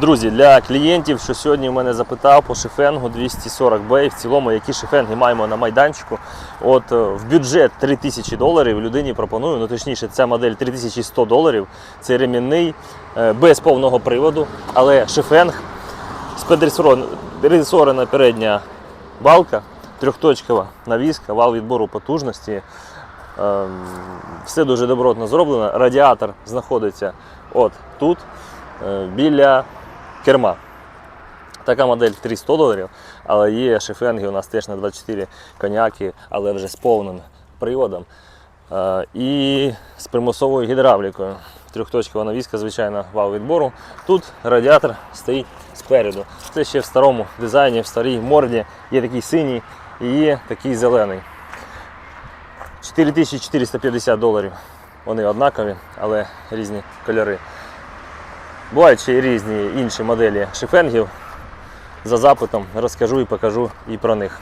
Друзі, для клієнтів, що сьогодні в мене запитав по шифенгу 240B і в цілому, які шифенги маємо на майданчику. От е, в бюджет 3000 доларів людині пропоную, ну точніше, ця модель 3100 доларів. Це ремінний, е, без повного приводу, але шифенг з підресорена передня балка, трьохточкова навіска, вал відбору потужності. Ем, Все дуже добротно зроблено. Радіатор знаходиться от тут, е, біля керма. Така модель 300 доларів, але є шифенги у нас теж на 24 коняки, але вже з повним приводом. Е, І з примусовою гідравлікою. Трьохточкова навіска, звичайно, вал відбору. Тут радіатор стоїть спереду. Це ще в старому дизайні, в старій морді. Є такий синій і є такий зелений. 4450 доларів. Вони однакові, але різні кольори. Бувають ще й різні інші моделі шифенгів. За запитом розкажу і покажу і про них.